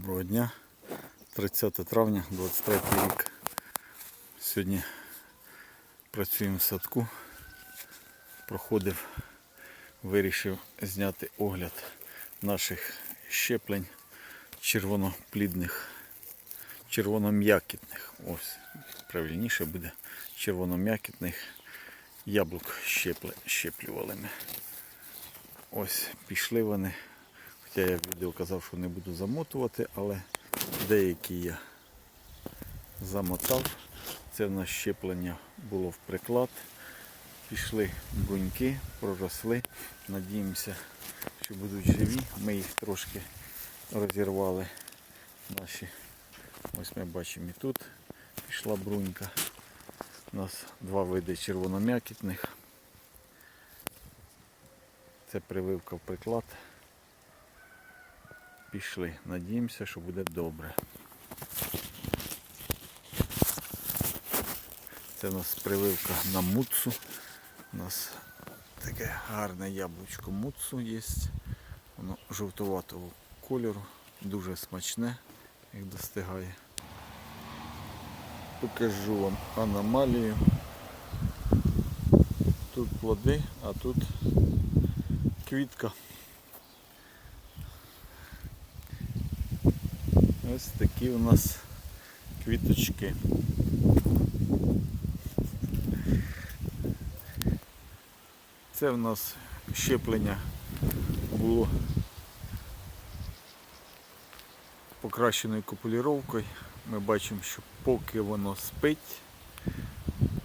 Доброго дня, 30 травня, 23 рік. Сьогодні працюємо в садку. Проходив, вирішив зняти огляд наших щеплень червоноплідних, червоном'якітних. Ось, правильніше буде червоном'якітних яблук щепле, щеплювали ми. Ось пішли вони. Хоча я в відео казав, що не буду замотувати, але деякі я замотав. Це в нас щеплення було в приклад. Пішли бруньки, проросли. Надіємося, що будуть живі. Ми їх трошки розірвали. Наші. Ось ми бачимо і тут пішла брунька. У нас два види червоном'якітних. Це прививка в приклад. Пішли. Надіємося, що буде добре. Це у нас прививка на муцу. У нас таке гарне яблучко муцу є. Воно жовтуватого кольору, дуже смачне, як достигає. Покажу вам аномалію. Тут плоди, а тут квітка. Ось такі у нас квіточки. Це в нас щеплення було покращеною копуліровкою. Ми бачимо, що поки воно спить,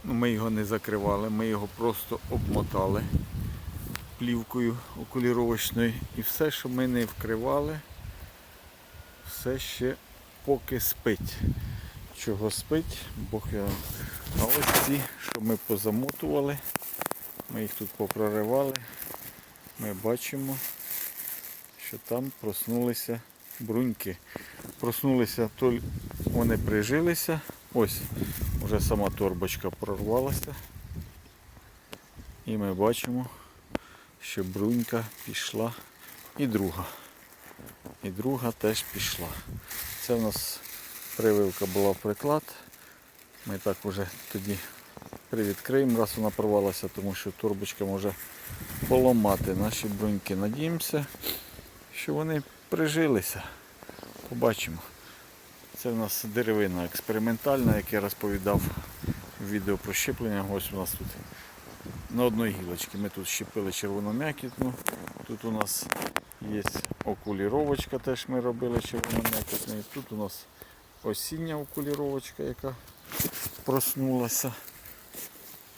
ну, ми його не закривали, ми його просто обмотали плівкою окуліровочною і все, що ми не вкривали, все ще поки спить. Чого спить, Бог його. А ось ці, що ми позамотували, ми їх тут попроривали, ми бачимо, що там проснулися бруньки. Проснулися, то вони прижилися. Ось, вже сама торбочка прорвалася. І ми бачимо, що брунька пішла і друга. І друга теж пішла. Це у нас прививка була в приклад. Ми так вже тоді привідкриємо, раз вона порвалася, тому що турбочка може поламати наші бруньки. Надіємося, що вони прижилися. Побачимо. Це у нас деревина експериментальна, як я розповідав в відео про щеплення. Ось у нас тут на одній гілочці. Ми тут щепили червоном'якітну. Тут у нас є окуліровочка, теж ми робили червоном'якітну. І Тут у нас осіння окуліровочка, яка проснулася.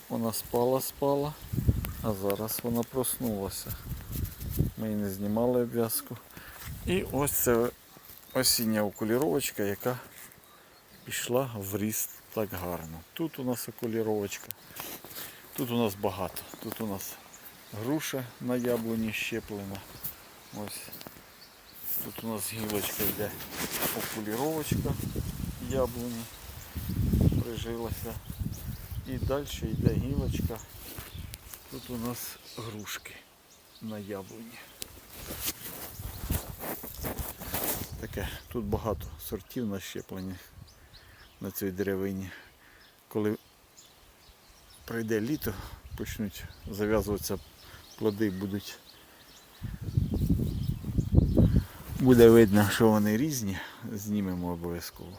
Вона спала, спала, а зараз вона проснулася. Ми її не знімали обв'язку. І ось це осіння окуліровочка, яка пішла в ріст так гарно. Тут у нас окуліровочка. Тут у нас багато. Тут у нас груша на яблуні щеплена. Ось. Тут у нас гілочка йде окуліровочка яблуні. Прижилася. І далі йде гілочка. Тут у нас грушки на яблуні. Таке, тут багато сортів на щеплення на цій деревині. Коли прийде літо, почнуть зав'язуватися плоди, будуть. Буде видно, що вони різні, знімемо обов'язково.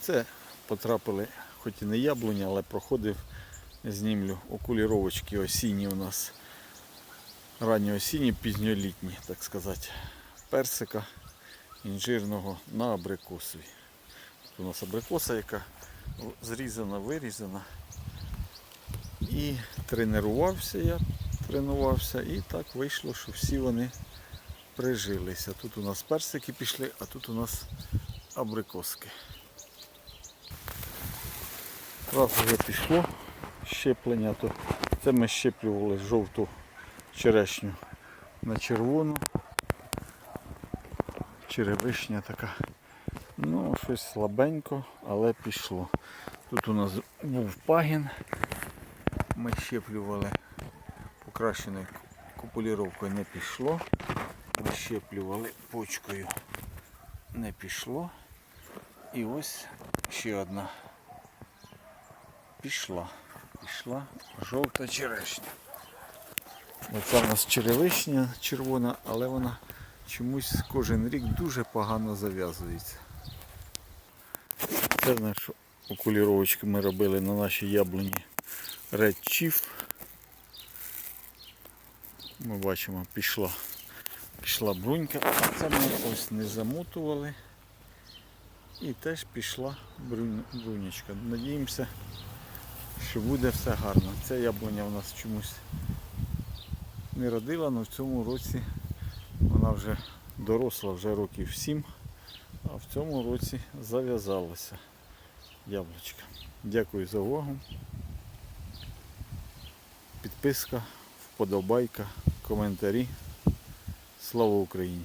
Це потрапили, хоч і не яблуня, але проходив, знімлю окуліровочки осінні у нас. Ранні осінні, пізньолітні, так сказати, персика інжирного на абрикосові. Тут у нас абрикоса, яка зрізана, вирізана. І тренувався я, тренувався, і так вийшло, що всі вони прижилися. Тут у нас персики пішли, а тут у нас абрикоски. Раз вже пішло щеплення, то це ми щеплювали жовту черешню на червону. Черевишня така. Ну, щось слабенько, але пішло. Тут у нас був пагін. Ми щеплювали покращеною купуліровкою не пішло. Ми щеплювали почкою не пішло. І ось ще одна. Пішла. Пішла жовта черешня. Оце в нас черевишня червона, але вона чомусь кожен рік дуже погано зав'язується. Це наш окуліровочки ми робили на нашій яблуні Red Chief. Ми бачимо, пішла, пішла брунька, а це ми ось не замотували. І теж пішла брунечка. Надіємося, що буде все гарно. Ця яблуня у нас чомусь не родила, але в цьому році вона вже доросла вже років 7, а в цьому році зав'язалася яблучка. Дякую за увагу. Підписка, вподобайка, коментарі. Слава Україні!